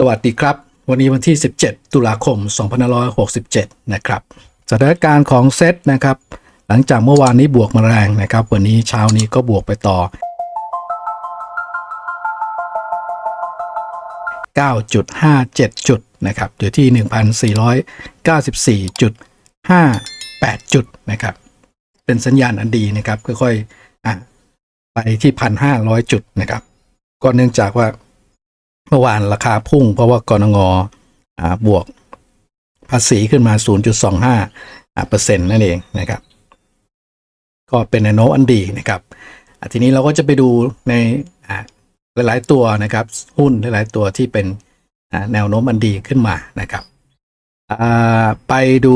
สวัสดีครับ วันนี้วันที่ 17 ตุลาคม 2567 นะครับสถานการณ์ของเซตนะครับ หลังจากเมื่อวานนี้บวกมาแรงนะครับ วันนี้เช้านี้ก็บวกไปต่อ 9.57 จุดนะครับอยู่ที่ 1,494.58 จุดนะครับ เป็นสัญญาณอันดีนะครับ ค่อยๆอะไปที่ 1,500 จุดนะครับ ก็เนื่องจากว่า มื่อวานราคาพุ่งเพราะว่ากรงอบวกภาษีขึ้นมา 0.25เปอร์เซ็นต์นั่นเองนะครับ ก็เป็นแนวโน้มอันดีนะครับทีนี้เราก็จะไปดูในหลาย ๆ ตัวนะครับ หุ้นหลาย ๆ ตัวที่เป็นแนวโน้มอันดีขึ้นมานะครับไปดู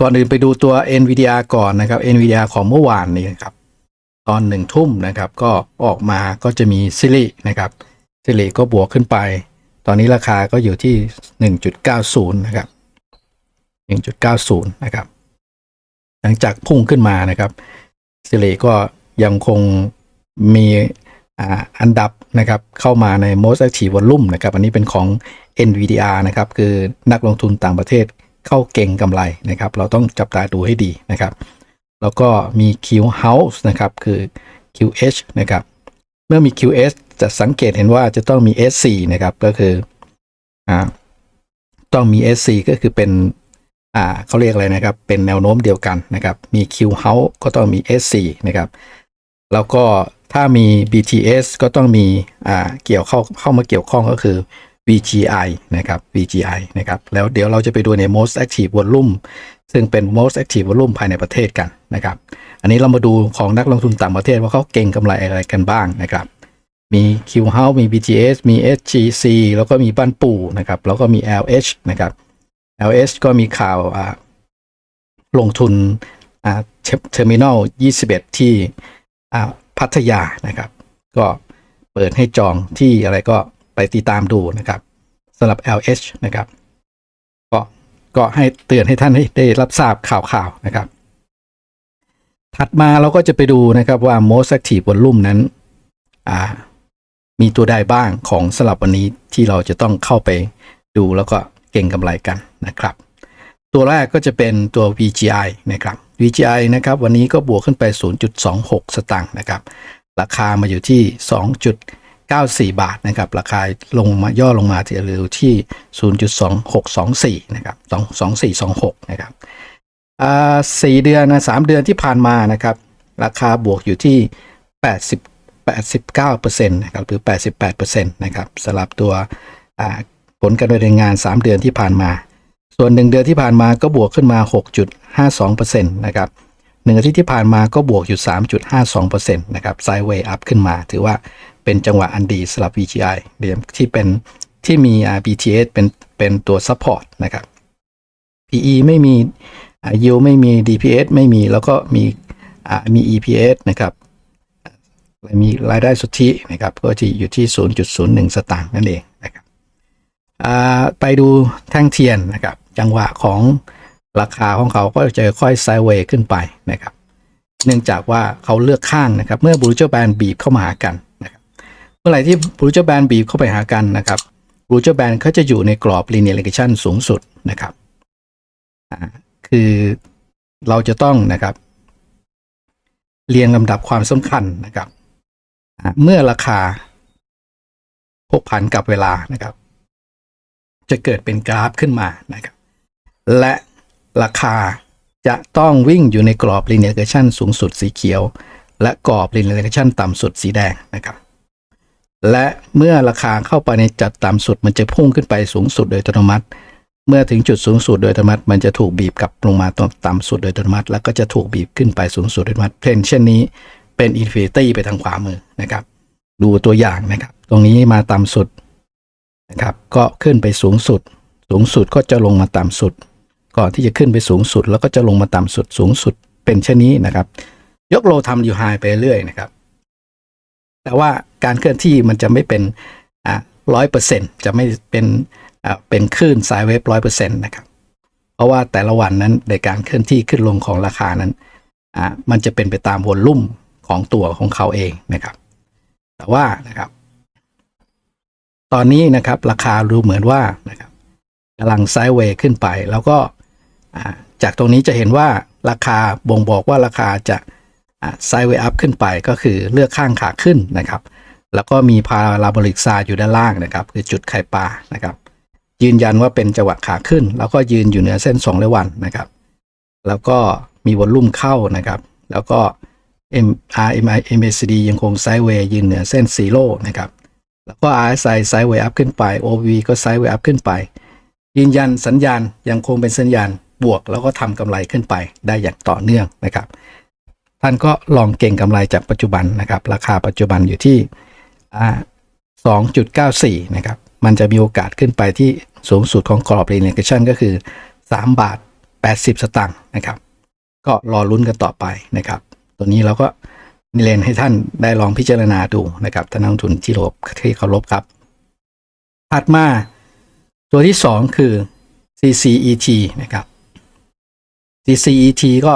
ก่อนอื่นไปดูตัว NVIDIA ก่อนนะครับ NVIDIA ของเมื่อวานนี้นะครับ ตอนหนึ่งทุ่มนะครับ ก็ออกมาก็จะมีซิลินะครับ สิริก็บวกขึ้นไป ตอนนี้ราคาก็อยู่ที่ 1.90 นะครับ 1.90 นะครับ หลังจากพุ่งขึ้นมานะครับสิริก็ยังคงมีอันดับนะครับเข้ามาใน most active volume นะครับอันนี้เป็นของ NVDR นะครับคือนักลงทุนต่างประเทศเข้าเก่งกำไรนะครับ เราต้องจับตาดูให้ดีนะครับ แล้วก็มี Q House นะครับคือ QH นะครับ เมื่อมี QS จะสังเกตเห็นว่าจะต้องมี SC นะครับก็คืออ่าต้องมี SC ก็คือเป็นอ่าเขาเรียกอะไรนะครับ เป็นแนวโน้มเดียวกันนะครับ มี Q House ก็ต้องมี SC นะครับ แล้วก็ถ้ามี BTS ก็ต้องมีอ่าเกี่ยวเข้าเข้ามาเกี่ยวข้องก็คือ VGI นะครับ VGI นะครับ แล้วเดี๋ยวเราจะไปดูใน most active volume ซึ่งเป็น most active volume ภายในประเทศกันนะครับ อันนี้เรามาดูของนักลงทุนต่างประเทศว่าเขาเก่งกำไรอะไรกันบ้างนะครับ มี Q House มี BTS มี SGC แล้วก็มีบ้านปู่นะครับ แล้วก็มี LH นะครับ LH ก็มีข่าวอ่าลงทุนเทอร์มินอล21 ที่พัทยานะครับ ก็เปิดให้จองที่อะไรก็ไปติดตามดูนะครับสำหรับ LH นะครับ ก็ให้เตือนให้ท่านได้รับทราบข่าวๆนะครับ ถัดมาเราก็จะไปดูนะครับว่า most active volume นั้นมีตัวใดบ้างของสลับวันนี้ที่เราจะต้องเข้าไปดูแล้วก็เก่งกำไรกันนะครับ ตัวแรกก็จะเป็นตัว VGI นะครับ VGI นะครับวันนี้ก็บวกขึ้นไป 0.26 สตางค์นะครับ ราคามาอยู่ที่ 2.94 บาทนะครับ ราคาลงมาย่อลงมาที่เหลือที่ 0.2624 นะครับ 22426 นะครับสี่เดือนนะสามเดือนที่ผ่านมานะครับ ราคาบวกอยู่ที่ 80 89%นะครับหรือ 88%นะครับสำหรับตัวผลการดำเนินงาน 3 เดือนที่ผ่านมา ส่วน 1 เดือนที่ผ่านมาก็บวกขึ้นมา 6.52%นะครับหนึ่งอาทิตย์ที่ผ่านมาก็บวกอยู่ 3.52%นะครับไซด์เวย์อัพขึ้นมา ถือว่า เป็นจังหวะอันดีสำหรับ VGI เียมที่เป็นที่มี BTS เป็นเป็นตัว support นะครับ PE ไม่มี yield ไม่มี DPS ไม่มีแล้วก็มีมี EPS นะครับมีรายได้สุทธินะครับก็จะอยู่ที่ 0.01 สตางค์นั่นเองนะครับไปดูแท่งเทียนนะครับ จังหวะของราคาของเขาก็จะค่อยไซเวย์ขึ้นไปนะครับ เนื่องจากว่าเขาเลือกข้างนะครับ เมื่อบูร c แบนบีบเข้ามาหากัน เมื่อไหร่ที่บูร c แบนบีบเข้าไปหากันนะครับบูร c แบนเขาจะอยู่ในกรอบ linear regression สูงสุดนะครับคือเราจะต้องนะครับ เรียงลำดับความสำคัญนะครับ เมื่อราคาพกผันกับเวลานะครับ จะเกิดเป็นกราฟขึ้นมานะครับ และราคาจะต้องวิ่งอยู่ในกรอบ linear regression สูงสุดสีเขียว และกรอบ linear regression ต่ำสุดสีแดงนะครับ และเมื่อราคาเข้าไปในจัดต่ำสุดมันจะพุ่งขึ้นไปสูงสุดโดยอัตโนมัติ เมื่อถึงจุดสูงสุดโดยอัตโนมัติ มันจะถูกบีบกลับลงมาตรงต่ำสุดโดยอัตโนมัติ แล้วก็จะถูกบีบขึ้นไปสูงสุดโดยอัตโนมัติเพนเช่นนี้เป็นอินฟินิตี้ไปทางขวามือนะครับ ดูตัวอย่างนะครับ ตรงนี้มาต่ำสุดนะครับ ก็ขึ้นไปสูงสุด สูงสุดก็จะลงมาต่ำสุด ก่อนที่จะขึ้นไปสูงสุด แล้วก็จะลงมาต่ำสุด สูงสุดเป็นเช่นนี้นะครับ ยกโลทำอยู่ไฮไปเรื่อยนะครับ แต่ว่าการเคลื่อนที่มันจะไม่เป็นร้อยเปอร์เซ็นต์จะไม่เป็นเป็นคลื่นสายเวฟร้อยเปอร์เซ็นต์นะครับ เพราะว่าแต่ละวันนั้นในการเคลื่อนที่ขึ้นลงของราคานั้นมันจะเป็นไปตามวอลลุ่มของตัวของเขาเองนะครับ แต่ว่านะครับ ตอนนี้นะครับราคาดูเหมือนว่านะครับกำลังไซด์เวย์ขึ้นไปแล้วก็จากตรงนี้จะเห็นว่าราคาบ่งบอกว่าราคาจะ ไซด์เวย์อัพขึ้นไปก็คือเลือกข้างขาขึ้นนะครับ แล้วก็มีพาราโบลิกซาอยู่ด้านล่างนะครับ คือจุดไข่ปลานะครับ ยืนยันว่าเป็นจังหวะขาขึ้น แล้วก็ยืนอยู่เหนือเส้น2ร้อยวันนะครับ แล้วก็มีวอลลุ่มเข้านะครับ แล้วก็ M RMI MACD ยังคงไซด์เวย์ยืนเหนือเส้นซีโร่นะครับ แล้วก็ RSI ไซด์เวย์อัพขึ้นไป OV ก็ไซด์เวย์อัพขึ้นไป ยืนยันสัญญาณยังคงเป็นสัญญาณบวก แล้วก็ทำกำไรขึ้นไปได้อย่างต่อเนื่องนะครับ ท่านก็ลองเก่งกำไรจากปัจจุบันนะครับ ราคาปัจจุบันอยู่ที่ 2.94 นะครับ มันจะมีโอกาสขึ้นไปที่สูงสุดของกรอบ renegotiation ก็คือ 3 บาท 80 สตางค์นะครับ ก็รอลุ้นกันต่อไปนะครับ ตัวนี้เราก็นิเลนให้ท่านได้ลองพิจารณาดูนะครับท่านนักลงทุนที่รบที่เคารพครับถัดมาตัวที่ 2 คือ CCET นะครับ CCET ก็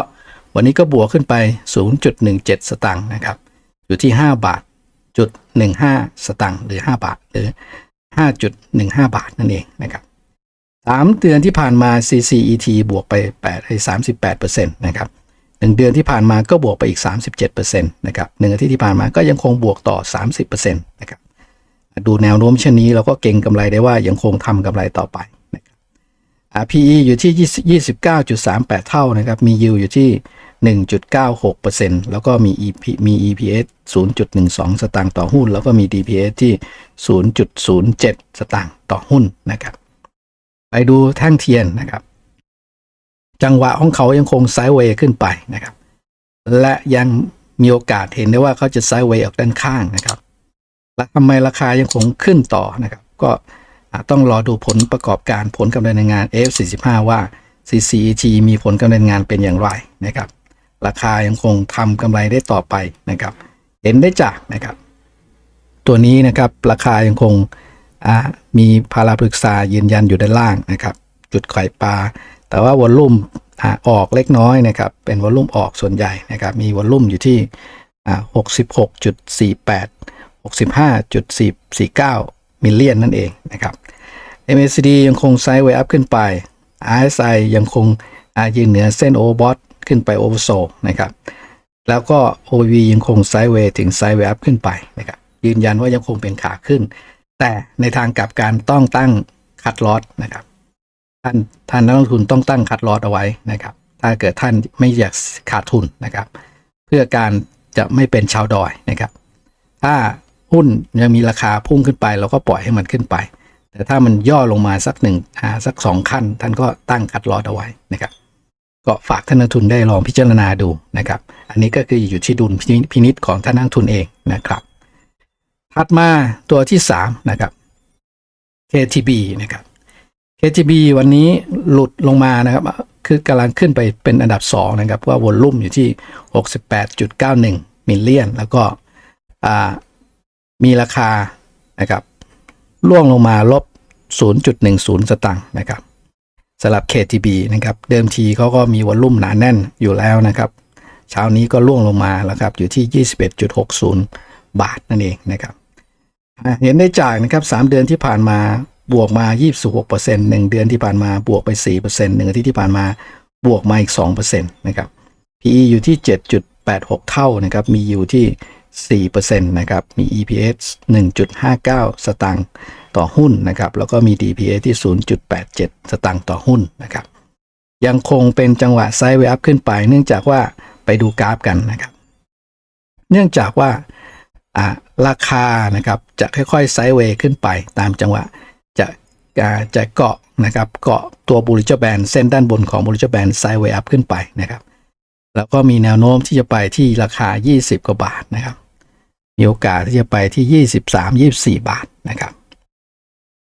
วันนี้ก็บวกขึ้นไป 0.17 สตางค์นะครับ อยู่ที่ 5 บาทจุด15 สตางค์หรือ 5 บาท หรือ 5.15 บาทนั่นเองนะครับ3เดือนที่ผ่านมา CCET บวกไป8 38%นะครับหนึ่งเดือนที่ผ่านมาก็บวกไปอีก 37%นะครับหนึ่อาทิตย์ที่ผ่านมาก็ยังคงบวกต่อ 30%นะครับดูแนวโน้มเช่นนี้เราก็เก่งกำไรได้ว่ายังคงทำกำไรต่อไปนะครับ PE อยู่ที่ 29.38 เท่านะครับ มี yield อยู่ที่ 1.96%แล้วก็มี EP มี EPS 0.12 สตางค์ต่อหุ้น แล้วก็มี DPS ที่ 0.07 สตางค์ต่อหุ้นนะครับ ไปดูแท่งเทียนนะครับ จังหวะของเขายังคงไซด์เวย์ขึ้นไปนะครับ และยังมีโอกาสเห็นได้ว่าเขาจะไซด์เวย์ออกด้านข้างนะครับแล้วทำไมราคายังคงขึ้นต่อนะครับ ก็ต้องรอดูผลประกอบการผลกำไรในงาน F45 ว่า CCET มีผลกำไรงานเป็นอย่างไรนะครับ ราคายังคงทำกำไรได้ต่อไปนะครับ เห็นได้จากนะครับ ตัวนี้นะครับราคายังคงมีพาราปรึกษายืนยันอยู่ด้านล่างนะครับ จุดไข่ปลา แต่ว่าวอลลุ่มออกเล็กน้อยนะครับ เป็นวอลลุ่มออกส่วนใหญ่นะครับ มีวอลลุ่มอยู่ที่อ่า66.48 65.49 มิลเลียนนั่นเองนะครับ MACD ยังคงไซด์เวย์อัพขึ้นไป RSI ยังคงยืนเหนือเส้นโอเวอร์บอท ขึ้นไปโอเวอร์โซนะครับ แล้วก็ OV ยังคงไซด์เวย์ถึงไซด์เวย์อัพขึ้นไปนะครับ ยืนยันว่ายังคงเป็นขาขึ้น แต่ในทางกลับการต้องตั้งคัดลอตนะครับ ท่านท่านนักลงทุนต้องตั้งคัดลอตเอาไว้นะครับ ถ้าเกิดท่านไม่อยากขาดทุนนะครับ เพื่อการจะไม่เป็นชาวดอยนะครับ ถ้าหุ้นยังมีราคาพุ่งขึ้นไปเราก็ปล่อยให้มันขึ้นไป แต่ถ้ามันย่อลงมาสักหนึ่งอ่าสักสองขั้น ท่านก็ตั้งคัดลอตเอาไว้นะครับ ก็ฝากท่านนักทุนได้ลองพิจารณาดูนะครับ อันนี้ก็คืออยู่ที่ดุลพินิษของท่านนักทุนเองนะครับถัดมาตัวที่3นะครับ KTB นะครับ KTB วันนี้หลุดลงมานะครับ คือกำลังขึ้นไปเป็นอันดับ 2 นะครับ ว่าวอลลุ่มอยู่ที่ 68.91 มิลเลียน แล้วก็มีราคานะครับล่วงลงมาลบ 0.10 สตางค์นะครับ สำหรับ KTB นะครับเดิมทีเขาก็มีวอลลุ่มหนาแน่นอยู่แล้วนะครับเช้านี้ก็ล่วงลงมาแล้วครับอยู่ที่ 21.60 บาทนั่นเองนะครับเห็นได้จากนะครับ 3 เดือนที่ผ่านมาบวกมา 26% 1 เดือนที่ผ่านมาบวกไป 4% 1อาทิตย์ที่ผ่านมาบวกมาอีก 2%นะครับ PE อยู่ที่ 7.86 เท่านะครับ มีอยู่ที่ 4%นะครับ มี EPS 1.59 สตางค์ ต่อหุ้นนะครับ แล้วก็มี DPA ที่ 0.87 สตางค์ต่อหุ้นนะครับ ยังคงเป็นจังหวะไซด์เวยอัพขึ้นไป เนื่องจากว่าไปดูกราฟกันนะครับ เนื่องจากว่าราคานะครับจะค่อยๆไซด์เวย์ขึ้นไปตามจังหวะจะจะเกาะนะครับเกาะตัวบูริจแบนเส้นด้านบนของบูริจแบนไซด์เวย์อัพขึ้นไปนะครับ แล้วก็มีแนวโน้มที่จะไปที่ราคา 20 กว่าบาทนะครับ มีโอกาสที่จะไปที่ 23 24 บาทนะครับ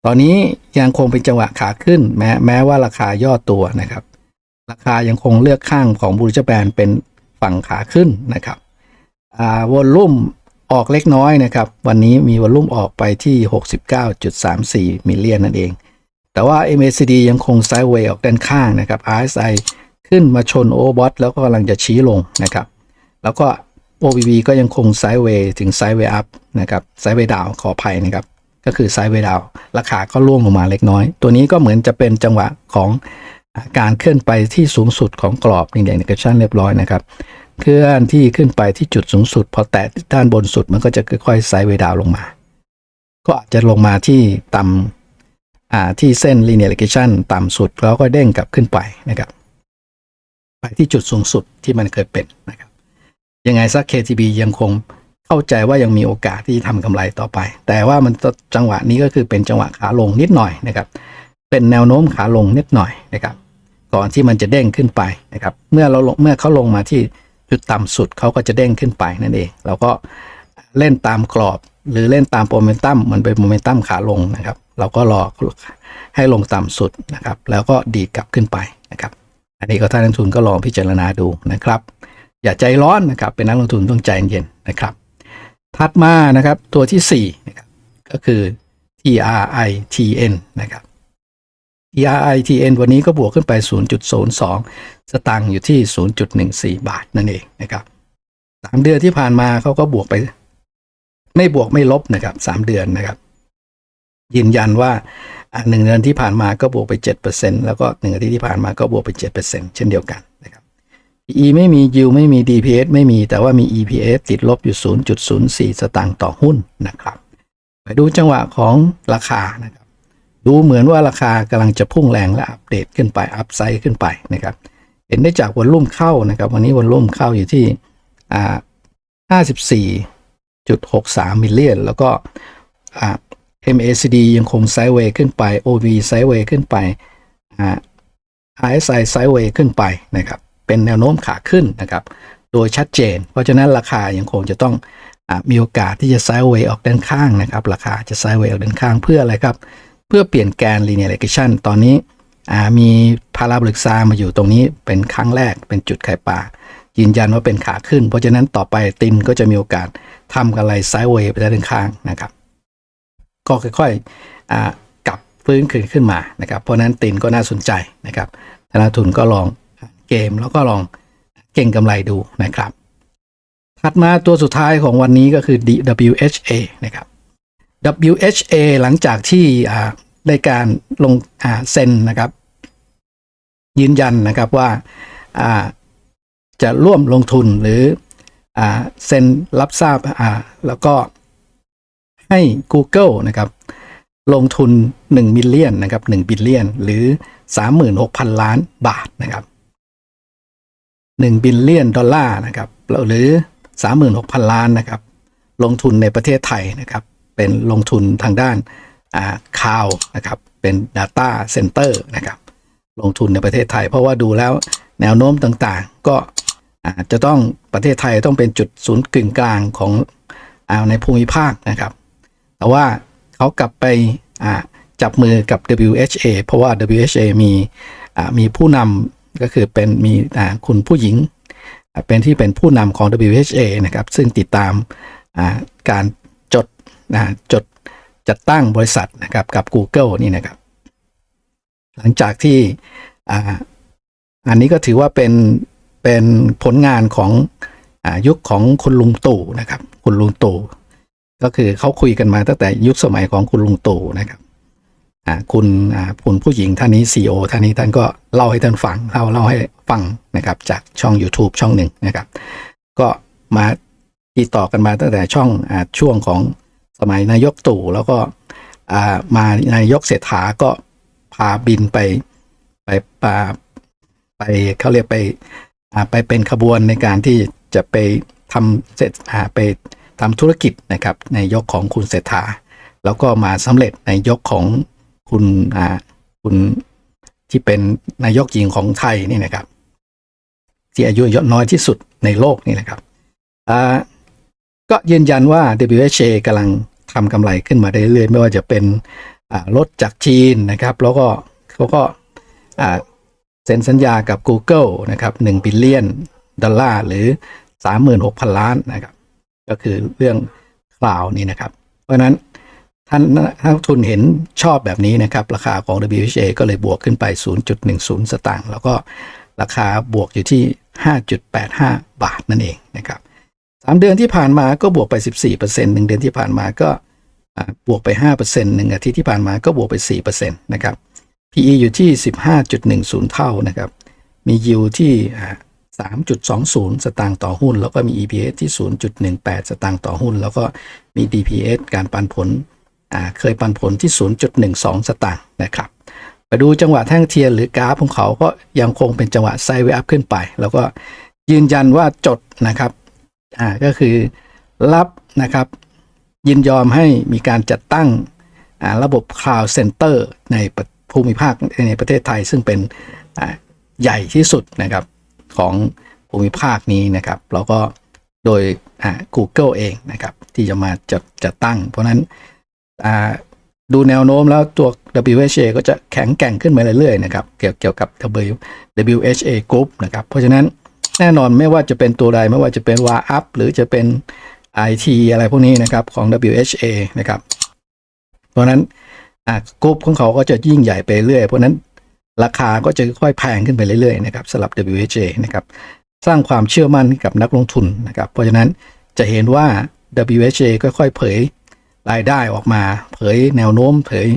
ตอนนี้ยังคงเป็นจังหวะขาขึ้นแม้แม้ว่าราคาย่อตัวนะครับ ราคายังคงเลือกข้างของบูริจแบนเป็นฝั่งขาขึ้นนะครับวอลลุ่มออกเล็กน้อยนะครับ วันนี้มีวอลลุ่มออกไปที่ 69.34 มิลเลียนนั่นเอง แต่ว่า MACD ยังคงไซด์เวย์ออกด้านข้างนะครับ RSI ขึ้นมาชนโอเวอร์บอทแล้วก็กำลังจะชี้ลงนะครับ แล้วก็ OBV ก็ยังคงไซด์เวย์ถึงไซด์เวย์อัพนะครับไซด์เวย์ดาวขออภัยนะครับ ก็คือไซด์เวดาวราคาก็ร่วงลงมาเล็กน้อย ตัวนี้ก็เหมือนจะเป็นจังหวะของการเคลื่อนไปที่สูงสุดของกรอบลิเนียร์เกชันเรียบร้อยนะครับเคลื่อนที่ขึ้นไปที่จุดสูงสุด พอแตะด้านบนสุดมันก็จะค่อยๆไซด์เวดาวลงมา ก็อาจจะลงมาที่ต่ำที่เส้น linear regression ต่ำสุดแล้วก็เด้งกลับขึ้นไปนะครับไปที่จุดสูงสุดที่มันเคยเป็นนะครับยังไงสัก KTB ยังคง เข้าใจว่ายังมีโอกาสที่จะทำกำไรต่อไป แต่ว่ามันจังหวะนี้ก็คือเป็นจังหวะขาลงนิดหน่อยนะครับ เป็นแนวโน้มขาลงนิดหน่อยนะครับ ก่อนที่มันจะเด้งขึ้นไปนะครับ เมื่อเราลงเมื่อเขาลงมาที่จุดต่ำสุดเขาก็จะเด้งขึ้นไปนั่นเอง เราก็เล่นตามกรอบหรือเล่นตามโมเมนตัมมันเป็นโมเมนตัมขาลงนะครับ เราก็รอให้ลงต่ำสุดนะครับ แล้วก็ดีดกลับขึ้นไปนะครับ อันนี้ก็ท่านนักลงทุนก็ลองพิจารณาดูนะครับ อย่าใจร้อนนะครับ เป็นนักลงทุนต้องใจเย็นนะครับ ถัดมานะครับตัวที่4นะครับก็คือ TRITN นะครับ TRITN วันนี้ก็บวกขึ้นไป 0.02 สตางค์อยู่ที่ 0.14 บาทนั่นเองนะครับสามเดือนที่ผ่านมาเขาก็บวกไป ไม่บวกไม่ลบนะครับสามเดือนนะครับ ยืนยันว่าอ่าหนึ่งเดือนที่ผ่านมาก็บวกไป 7%แล้วก็หนึ่งอาทิตย์ที่ผ่านมาก็บวกไป 7%เช่นเดียวกัน PE ไม่มี yield ไม่มี DPS ไม่มีแต่ว่ามี EPS ติดลบอยู่ 0.04 สตางค์ต่อหุ้นนะครับ ไปดูจังหวะของราคานะครับ ดูเหมือนว่าราคากำลังจะพุ่งแรงและอัปเดตขึ้นไปอัพไซด์ขึ้นไปนะครับ เห็นได้จากวันรุ่มเข้านะครับ วันนี้วันรุ่มเข้าอยู่ที่อ่า54.63 มิลเลียน แล้วก็อ่า MACD ยังคงไซด์เวย์ขึ้นไป OV ไซด์เวย์ขึ้นไปอ่า RSI ไซด์เวย์ขึ้นไปนะครับ เป็นแนวโน้มขาขึ้นนะครับ โดยชัดเจน เพราะฉะนั้นราคายังคงจะต้องอมีโอกาสที่จะไซด์เวย์ออกด้านข้างนะครับ ราคาจะไซด์เวย์ออกด้านข้างเพื่ออะไรครับ เพื่อเปลี่ยนแกน linear regression ตอนนี้มีพาราบริกซามาอยู่ตรงนี้เป็นครั้งแรกเป็นจุดไข่ปลายืนยันว่าเป็นขาขึ้น เพราะฉะนั้นต่อไปตินก็จะมีโอกาสทำกำไรไซด์เวย์ไปด้านข้างนะครับ ก็ค่อยๆกลับฟื้นขึ้นขึ้นมานะครับ เพราะฉะนั้นตินก็น่าสนใจนะครับธนาทุนก็ลอง เกม แล้วก็ลองเก่งกำไรดูนะครับ ถัดมาตัวสุดท้ายของวันนี้ก็คือ WHA นะครับ WHA หลังจากที่ได้การลงเซ็นนะครับ ยืนยันนะครับว่าจะร่วมลงทุนหรือเซ็นรับทราบแล้วก็ให้ Google นะครับลงทุน 1 มิลเลียนนะครับ1บิลเลียนหรือ 36,000 ล้านบาทนะครับ 1บิลเลียนดอลลาร์นะครับหรือ 36,000 ล้านนะครับลงทุนในประเทศไทยนะครับเป็นลงทุนทางด้านอ่าวนะครับเป็น Data Center นะครับลงทุนในประเทศไทย เพราะว่าดูแล้วแนวโน้มต่างๆ ก็อาจจะต้องประเทศไทยต้องเป็นจุดศูนย์กึ่งกลางของอในภูมิภาคนะครับ แต่ว่าเขากลับไปจับมือกับ WHA เพราะว่า WHA มีมีผู้นำ ก็คือเป็นมีคุณผู้หญิง เป็นที่เป็นผู้นำของ WHA นะครับ ซึ่งติดตามการจดจดจัดตั้งบริษัทนะครับกับ Google นี่นะครับ หลังจากที่อันนี้ก็ถือว่าเป็นเป็นผลงานของอยุคของคุณลุงตู่นะครับ คุณลุงตู่ก็คือเขาคุยกันมาตั้งแต่ยุคสมัยของคุณลุงตู่นะครับ คุณคุณผู้หญิงท่านนี้ CEO ท่านนี้ท่านก็เล่าให้ท่านฟังเล่าเล่าให้ฟังนะครับจากช่อง YouTube ช่องหนึ่งนะครับ ก็มาติดต่อกันมาตั้งแต่ช่องอช่วงของสมัยนายกตู่แล้วก็มานายกเศรษฐาก็พาบินไปไปปไปเขาเรียกไปไปเป็นขบวนในการที่จะไปทำเสร็จอ่าไปทำธุรกิจนะครับในยกของคุณเศรษฐา แล้วก็มาสำเร็จในยกของ คุณอ่าคุณที่เป็นนายกหญิงของไทยนี่นะครับ ที่อายุยน้อยที่สุดในโลกนี่นะครับอ่าก็ยืนยันว่า WHA กำลังทำกำไรขึ้นมาได้เรื่อยๆไม่ว่าจะเป็นอ่ารถจากจีนนะครับ แล้วก็เขาก็อ่าเซ็นสัญญากับ Google นะครับ1บิลเลียนดอลลาร์หรือ 36,000 ล้านนะครับ ก็คือเรื่องคลาวนี่นะครับ เพราะนั้น ท่านนักทุนเห็นชอบแบบนี้นะครับ ราคาของ WHA ก็เลยบวกขึ้นไป 0.10 สตางค์แล้วก็ราคาบวกอยู่ที่ 5.85 บาทนั่นเองนะครับสามเดือนที่ผ่านมาก็บวกไป 14%หนึ่งเดือนที่ผ่านมาก็บวกไป 5%หนึ่งอาทิตย์ที่ผ่านมาก็บวกไป 4%นะครับ PE อยู่ที่ 15.10 เท่านะครับ มี yield ที่ 3.20 สตางค์ต่อหุ้น แล้วก็มี EPS ที่ 0.18 สตางค์ต่อหุ้น แล้วก็มี DPS การปันผล เคยปันผลที่ 0.12 สตางค์นะครับไปดูจังหวะแท่งเทียนหรือกราฟของเขาก็ยังคงเป็นจังหวะไซด์เวย์อัพขึ้นไป แล้วก็ยืนยันว่าจดนะครับอ่าก็คือรับนะครับ ยินยอมให้มีการจัดตั้งระบบ Cloud Center ในภูมิภาคในประเทศไทย ซึ่งเป็นใหญ่ที่สุดนะครับของภูมิภาคนี้นะครับแล้วก็โดย Google เองนะครับที่จะมาจัดจัดตั้ง เพราะนั้น ดูแนวโน้มแล้วตัว WHA ก็จะแข็งแกร่งขึ้นมาเรื่อยๆนะครับเกี่ยวเกี่ยวกับ WHA Group นะครับ เพราะฉะนั้นแน่นอนไม่ว่าจะเป็นตัวใดไม่ว่าจะเป็น w a up หรือจะเป็น IT อะไรพวกนี้นะครับของ WHA นะครับ เพราะนั้นกรุ๊ปของเขาก็จะยิ่งใหญ่ไปเรื่อย เพราะฉะนั้นราคาก็จะค่อยแพงขึ้นไปเรื่อยๆนะครับสำหรับ WHA นะครับสร้างความเชื่อมั่นกับนักลงทุนนะครับ เพราะฉะนั้นจะเห็นว่า WHA ค่อยๆเผย รายได้ออกมา เผยแนวโน้มเผย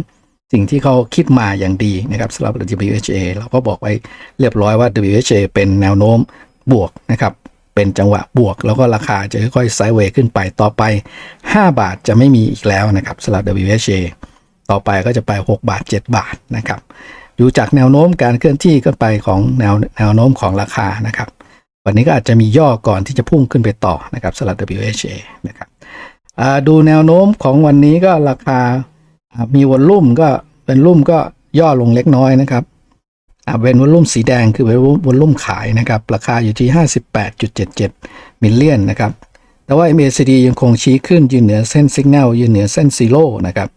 สิ่งที่เขาคิดมาอย่างดีนะครับสำหรับ WHA เราก็บอกไว้เรียบร้อยว่า WHA เป็นแนวโน้มบวกนะครับเป็นจังหวะบวก แล้วก็ราคาจะค่อยๆไซด์เวย์ขึ้นไปต่อไป 5 บาทจะไม่มีอีกแล้วนะครับสำหรับ WHA ต่อไปก็จะไป 6 บาท 7 บาทนะครับดูจากแนวโน้มการเคลื่อนที่ขึ้นไปของแนวแนวโน้มของราคานะครับ วันนี้ก็อาจจะมีย่อก่อนที่จะพุ่งขึ้นไปต่อนะครับสำหรับ WHA นะครับ ดูแนวโน้มของวันนี้ก็ราคามีวอลลุ่มก็เป็นลุ่มก็ย่อลงเล็กน้อยนะครับเป็นวอลลุ่มสีแดงคือเป็นวอลลุ่มขายนะครับ ราคาอยู่ที่ 58.77 มิลเลียนนะครับ แต่ว่า MACD ยังคงชี้ขึ้นยืนเหนือเส้นสัญญาณยืนเหนือเส้นซีโร่นะครับ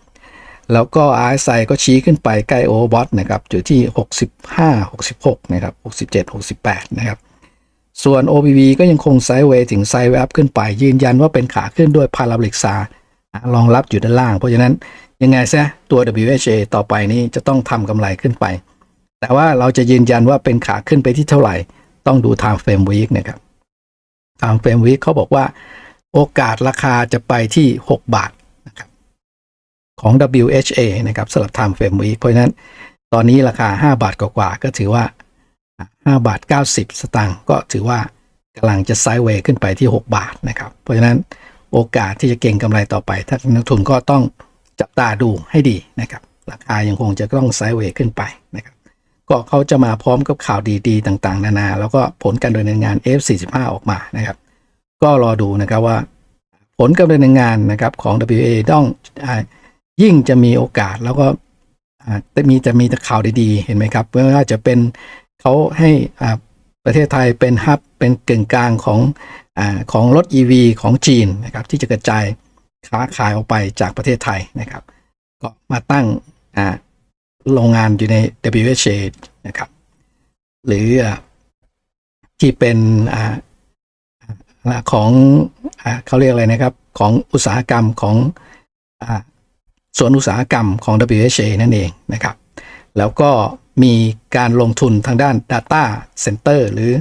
แล้วก็ RSI ก็ชี้ขึ้นไปใกล้โอเวอร์บอทนะครับอยู่ที่ 65 66 นะครับ 67 68 นะครับ ส่วน OBV ก็ยังคงไซด์เวย์ถึงไซด์เวย์อัพขึ้นไป ยืนยันว่าเป็นขาขึ้นด้วยพาราบลิกซารองรับอยู่ด้านล่าง เพราะฉะนั้นยังไงซะตัว WHA ต่อไปนี้จะต้องทำกำไรขึ้นไป แต่ว่าเราจะยืนยันว่าเป็นขาขึ้นไปที่เท่าไหร่ ต้องดู time frame week นะครับ time frame week เขาบอกว่า โอกาสราคาจะไปที่ 6 บาทนะครับของ WHA นะครับสำหรับ time frame week เพราะฉะนั้นตอนนี้ราคา 5 บาทกว่าๆก็ถือว่า 5บาท 90 สตางค์ก็ถือว่ากำลังจะไซด์เวย์ขึ้นไปที่ 6 บาทนะครับ เพราะฉะนั้นโอกาสที่จะเก่งกำไรต่อไป ถ้านักทุนก็ต้องจับตาดูให้ดีนะครับ ราคายังคงจะต้องไซด์เวย์ขึ้นไปนะครับ ก็เขาจะมาพร้อมกับข่าวดีๆ ต่างๆ นานา แล้วก็ผลการดำเนินงาน F45 ออกมานะครับ ก็รอดูนะครับว่า ผลการดำเนินงานนะครับของ WA ต้องอยิ่งจะมีโอกาสแล้วก็จะมีจะมีแต่ข่าวดีๆ เห็นไหมครับไม่ว่าจะเป็น เขาให้ประเทศไทยเป็นฮับเป็นกึ่งกลางของอของรถ EV ของจีนนะครับที่จะกระจายค้าขายออกไปจากประเทศไทยนะครับ ก็มาตั้งโรงงานอยู่ใน WHA นะครับ หรือที่เป็นอของอเขาเรียกอะไรนะครับของอุตสาหกรรมของอส่วนอุตสาหกรรมของ WHA นั่นเองนะครับ แล้วก็ มีการลงทุนทางด้าน Data Center หรือ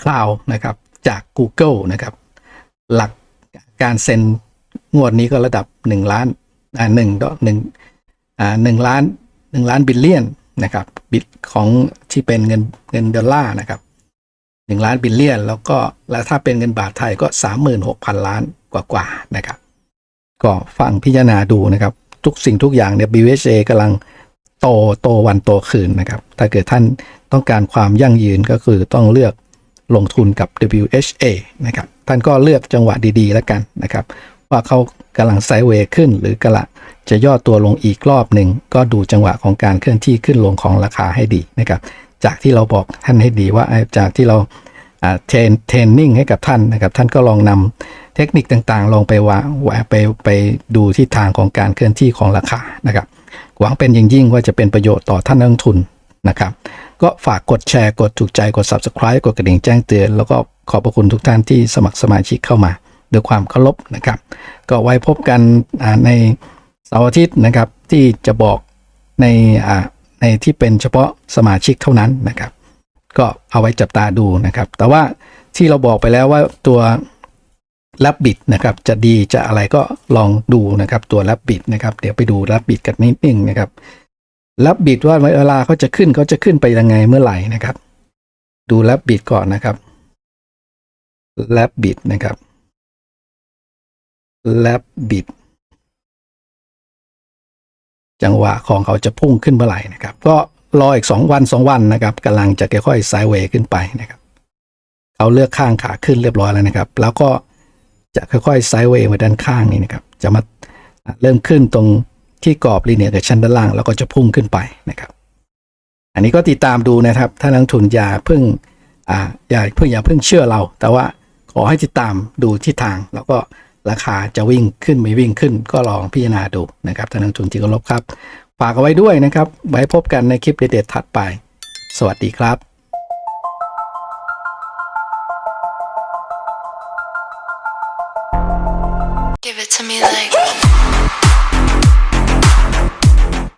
Cloud นะครับ จาก Google นะครับ หลักการเซ็นงวดนี้ก็ระดับ 1 ล้านอ่าหนึ่งหนึ่งอ่าหนึ่งล้านหนึ่งล้านบิลเลียนนะครับบิตของที่เป็นเงินเงินดอลลาร์นะครับหนึ่งล้านบิลเลียน แล้วก็แล้วถ้าเป็นเงินบาทไทยก็สามหมื่นหกพันล้านกว่าๆนะครับ ก็ฟังพิจารณาดูนะครับ ทุกสิ่งทุกอย่างเนี่ย BHA กำลัง โตโตวันโตคืนนะครับ ถ้าเกิดท่านต้องการความยั่งยืนก็คือต้องเลือกลงทุนกับ WHA นะครับ ท่านก็เลือกจังหวะดีๆแล้วกันนะครับ ว่าเขากำลังไซด์เวย์ขึ้น หรือกำลังจะย่อตัวลงอีกรอบหนึ่งก็ดูจังหวะของการเคลื่อนที่ขึ้นลงของราคาให้ดีนะครับ จากที่เราบอกท่านให้ดีว่าจากที่เราเทรนเทรนนิ่งให้กับท่านนะครับ ท่านก็ลองนำเทคนิคต่างๆ ลองไปวางไปไปดูที่ทางของการเคลื่อนที่ของราคานะครับ หวังเป็นอย่างยิ่งว่าจะเป็นประโยชน์ต่อท่านนักลงทุนนะครับ ก็ฝากกดแชร์กดถูกใจกด subscribe กดกระดิ่งแจ้งเตือน แล้วก็ขอบพระคุณทุกท่านที่สมัครสมาชิกเข้ามาด้วยความเคารพนะครับ ก็ไว้พบกันในเสาร์อาทิตย์นะครับที่จะบอกในในที่เป็นเฉพาะสมาชิกเท่านั้นนะครับ ก็เอาไว้จับตาดูนะครับ แต่ว่าที่เราบอกไปแล้วว่าตัว ลบบิดนะครับจะดีจะอะไรก็ลองดูนะครับตัวแลบบิดนะครับเดี๋ยวไปดูแลบบิดกันนิดนึงนะครับแลบบิดว่าเวลาเขาจะขึ้นเขาจะขึ้นไปยังไงเมื่อไหร่นะครับ ดูแลบบิดก่อนนะครับแลบบิดนะครับแลบบิดจังหวะของเขาจะพุ่งขึ้นเมื่อไหร่นะครับ ก็รออีกสองวันสองวันนะครับกำลังจะค่อยๆไซด์เวย์ขึ้นไปนะครับเขาเลือกข้างขาขึ้นเรียบร้อยแล้วนะครับ แล้วก็ จะค่อยๆไซด์เวย์มาด้านข้างนี้นะครับจะมาเริ่มขึ้นตรงที่กรอบลีเนียร์กับชั้นด้านล่างแล้วก็จะพุ่งขึ้นไปนะครับ อันนี้ก็ติดตามดูนะครับ ถ้านักลงทุนอย่าเพิ่งอ่าอย่าเพิ่งอย่าเพิ่งเชื่อเรา แต่ว่าขอให้ติดตามดูทิศทาง แล้วก็ราคาจะวิ่งขึ้นไม่วิ่งขึ้น ก็ลองพิจารณาดูนะครับท่านนักลงทุนที่เคารพครับ ฝากเอาไว้ด้วยนะครับ ไว้พบกันในคลิปเด็ดๆถัดไป สวัสดีครับ Give it to me like